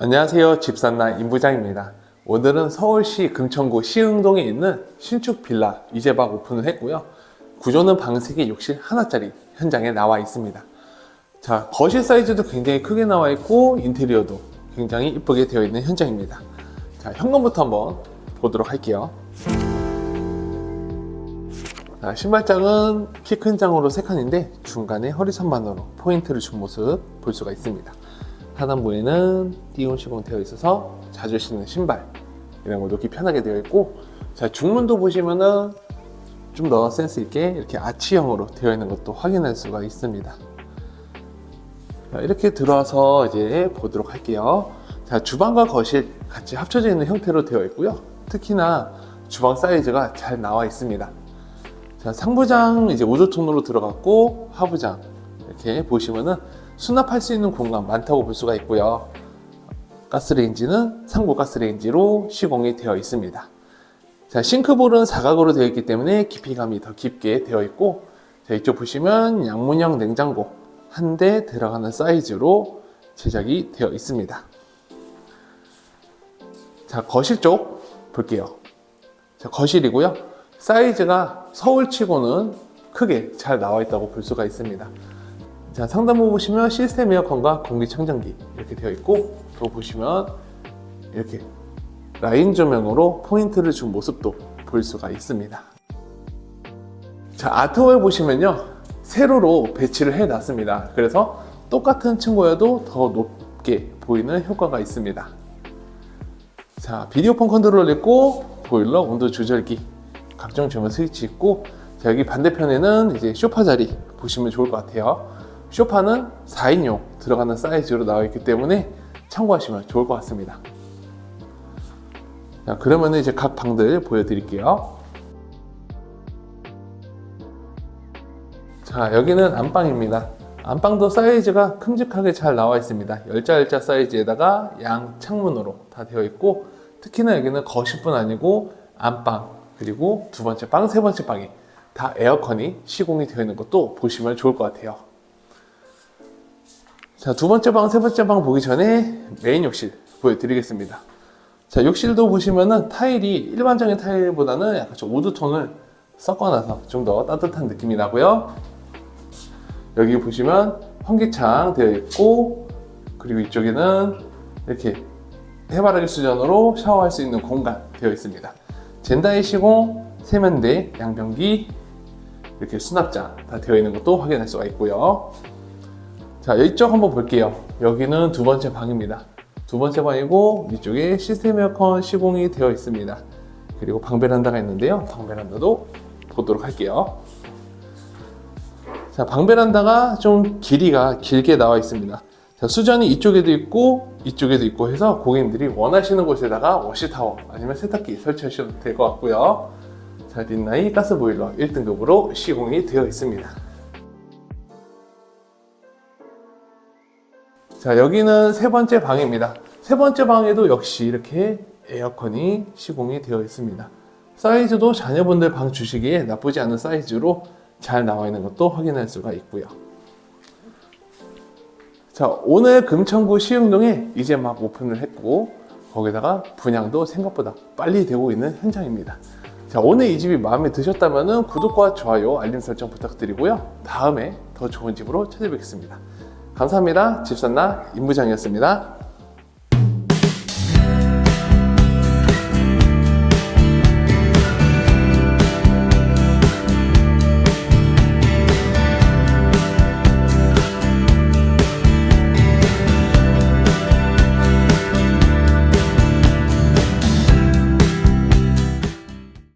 안녕하세요. 집산나 임부장입니다. 오늘은 서울시 금천구 시흥동에 있는 신축 빌라 이제 막 오픈을 했고요. 구조는 방 3개, 욕실 하나짜리 현장에 나와 있습니다. 자, 거실 사이즈도 굉장히 크게 나와 있고 인테리어도 굉장히 이쁘게 되어 있는 현장입니다. 자, 현관부터 한번 보도록 할게요. 자, 신발장은 키 큰 장으로 3칸인데 중간에 허리 선반으로 포인트를 준 모습 볼 수가 있습니다. 하단부에는 띄운 시공 되어 있어서 자주 신는 신발 이런 거 놓기 편하게 되어 있고 자 중문도 보시면은 좀 더 센스 있게 이렇게 아치형으로 되어 있는 것도 확인할 수가 있습니다. 자, 이렇게 들어와서 이제 보도록 할게요. 자 주방과 거실 같이 합쳐져 있는 형태로 되어 있고요. 특히나 주방 사이즈가 잘 나와 있습니다. 자 상부장 이제 우조통로로 들어갔고 하부장 이렇게 보시면은 수납할 수 있는 공간 많다고 볼 수가 있고요. 가스레인지는 상부 가스레인지로 시공이 되어 있습니다. 자, 싱크볼은 사각으로 되어 있기 때문에 깊이감이 더 깊게 되어 있고, 자, 이쪽 보시면 양문형 냉장고 한 대 들어가는 사이즈로 제작이 되어 있습니다. 자, 거실 쪽 볼게요. 자, 거실이고요. 사이즈가 서울치고는 크게 잘 나와 있다고 볼 수가 있습니다. 자, 상단부 보시면 시스템 에어컨과 공기청정기 이렇게 되어 있고 또 보시면 이렇게 라인 조명으로 포인트를 준 모습도 볼 수가 있습니다. 자, 아트월 보시면요. 세로로 배치를 해 놨습니다. 그래서 똑같은 층고여도 더 높게 보이는 효과가 있습니다. 자, 비디오폰 컨트롤 있고 보일러 온도 조절기 각종 조명 스위치 있고 자, 여기 반대편에는 이제 쇼파 자리 보시면 좋을 것 같아요. 쇼파는 4인용 들어가는 사이즈로 나와 있기 때문에 참고하시면 좋을 것 같습니다. 자, 그러면 이제 각 방들 보여드릴게요. 자, 여기는 안방입니다. 안방도 사이즈가 큼직하게 잘 나와 있습니다. 열자열자 사이즈에다가 양 창문으로 다 되어 있고, 특히나 여기는 거실뿐 아니고 안방, 그리고 두 번째 방, 세 번째 방에 다 에어컨이 시공이 되어 있는 것도 보시면 좋을 것 같아요. 자, 두 번째 방, 세 번째 방 보기 전에 메인 욕실 보여드리겠습니다. 자, 욕실도 보시면은 타일이 일반적인 타일보다는 약간 좀 우드톤을 섞어놔서 좀 더 따뜻한 느낌이 나고요. 여기 보시면 환기창 되어 있고, 그리고 이쪽에는 이렇게 해바라기 수전으로 샤워할 수 있는 공간 되어 있습니다. 젠다이 시공, 세면대, 양변기, 이렇게 수납장 다 되어 있는 것도 확인할 수가 있고요. 자, 이쪽 한번 볼게요. 여기는 두 번째 방입니다. 두 번째 방이고 이쪽에 시스템 에어컨 시공이 되어 있습니다. 그리고 방 베란다가 있는데요. 방 베란다도 보도록 할게요. 자, 방 베란다가 좀 길이가 길게 나와 있습니다. 자, 수전이 이쪽에도 있고 이쪽에도 있고 해서 고객님들이 원하시는 곳에다가 워시타워 아니면 세탁기 설치하셔도 될 것 같고요. 자, 린나이 가스보일러 1등급으로 시공이 되어 있습니다. 자, 여기는 세 번째 방입니다. 세 번째 방에도 역시 이렇게 에어컨이 시공이 되어 있습니다. 사이즈도 자녀분들 방 주시기에 나쁘지 않은 사이즈로 잘 나와 있는 것도 확인할 수가 있고요. 자, 오늘 금천구 시흥동에 이제 막 오픈을 했고, 거기다가 분양도 생각보다 빨리 되고 있는 현장입니다. 자, 오늘 이 집이 마음에 드셨다면 구독과 좋아요, 알림 설정 부탁드리고요. 다음에 더 좋은 집으로 찾아뵙겠습니다. 감사합니다. 집산나 임부장이었습니다.